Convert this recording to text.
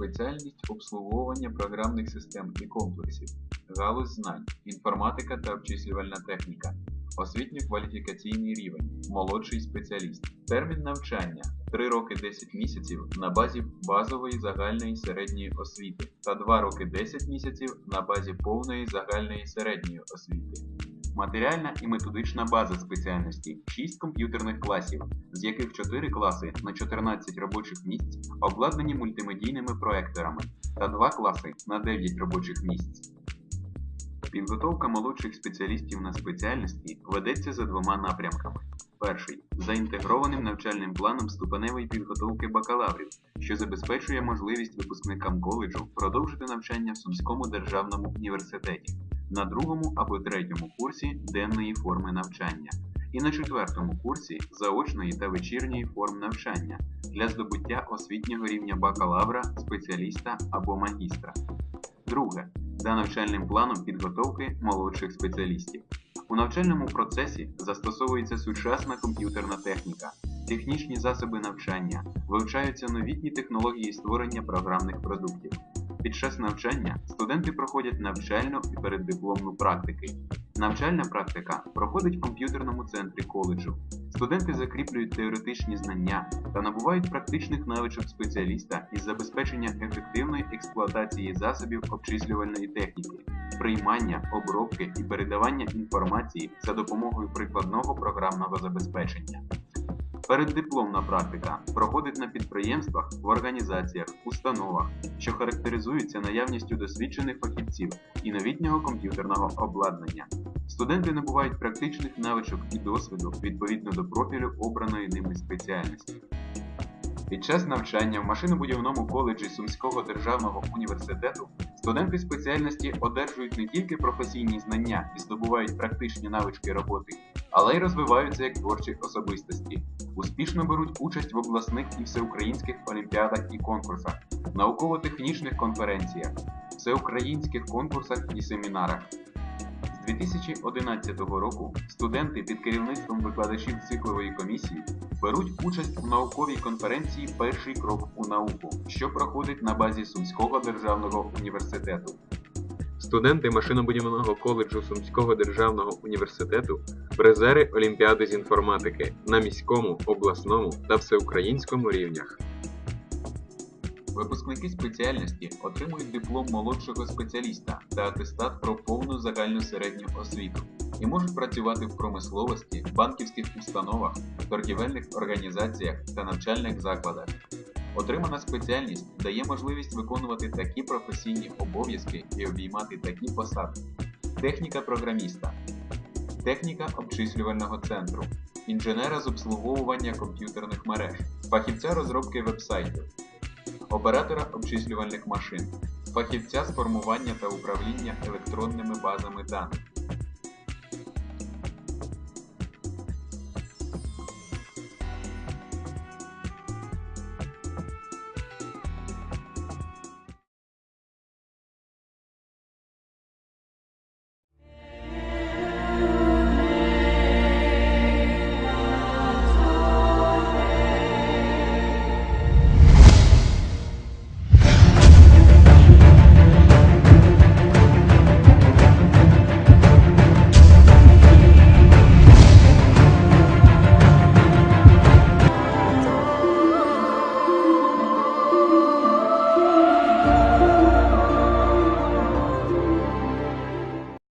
спеціальність обслуговування програмних систем і комплексів, галузь знань, інформатика та обчислювальна техніка, освітньо-кваліфікаційний рівень, молодший спеціаліст. Термін навчання 3 роки 10 місяців на базі базової загальної середньої освіти та 2 роки 10 місяців на базі повної загальної середньої освіти. Матеріальна і методична база спеціальності 6 комп'ютерних класів, з яких 4 класи на 14 робочих місць обладнані мультимедійними проекторами та 2 класи на 9 робочих місць. Підготовка молодших спеціалістів на спеціальності ведеться за двома напрямками. Перший за інтегрованим навчальним планом ступеневої підготовки бакалаврів, що забезпечує можливість випускникам коледжу продовжити навчання в Сумському державному університеті на другому або третьому курсі денної форми навчання і на четвертому курсі заочної та вечірньої форм навчання для здобуття освітнього рівня бакалавра, спеціаліста або магістра. Друге за навчальним планом підготовки молодших спеціалістів. У навчальному процесі застосовується сучасна комп'ютерна техніка, технічні засоби навчання, вивчаються новітні технології створення програмних продуктів. Під час навчання студенти проходять навчальну і переддипломну практики. Навчальна практика проходить в комп'ютерному центрі коледжу. Студенти закріплюють теоретичні знання та набувають практичних навичок спеціаліста із забезпечення ефективної експлуатації засобів обчислювальної техніки, приймання, обробки і передавання інформації за допомогою прикладного програмного забезпечення. Переддипломна практика проходить на підприємствах, в організаціях, установах, що характеризуються наявністю досвідчених фахівців і новітнього комп'ютерного обладнання. Студенти набувають практичних навичок і досвіду відповідно до профілю обраної ними спеціальності. Під час навчання в машинобудівному коледжі Сумського державного університету студенти спеціальності одержують не тільки професійні знання і здобувають практичні навички роботи, але й розвиваються як творчі особистості, успішно беруть участь в обласних і всеукраїнських олімпіадах і конкурсах, науково-технічних конференціях, всеукраїнських конкурсах і семінарах. З 2011 року студенти під керівництвом викладачів циклової комісії беруть участь у науковій конференції Перший крок у науку, що проходить на базі Сумського державного університету. Студенти машинобудівного коледжу Сумського державного університету призери Олімпіади з інформатики на міському, обласному та всеукраїнському рівнях. Випускники спеціальності отримують диплом молодшого спеціаліста та атестат про повну загальну середню освіту і можуть працювати в промисловості, банківських установах, торгівельних організаціях та навчальних закладах. Отримана спеціальність дає можливість виконувати такі професійні обов'язки і обіймати такі посади: техніка програміста, техніка обчислювального центру, інженера з обслуговування комп'ютерних мереж, фахівця розробки вебсайтів, оператора обчислювальних машин, фахівця з формування та управління електронними базами даних,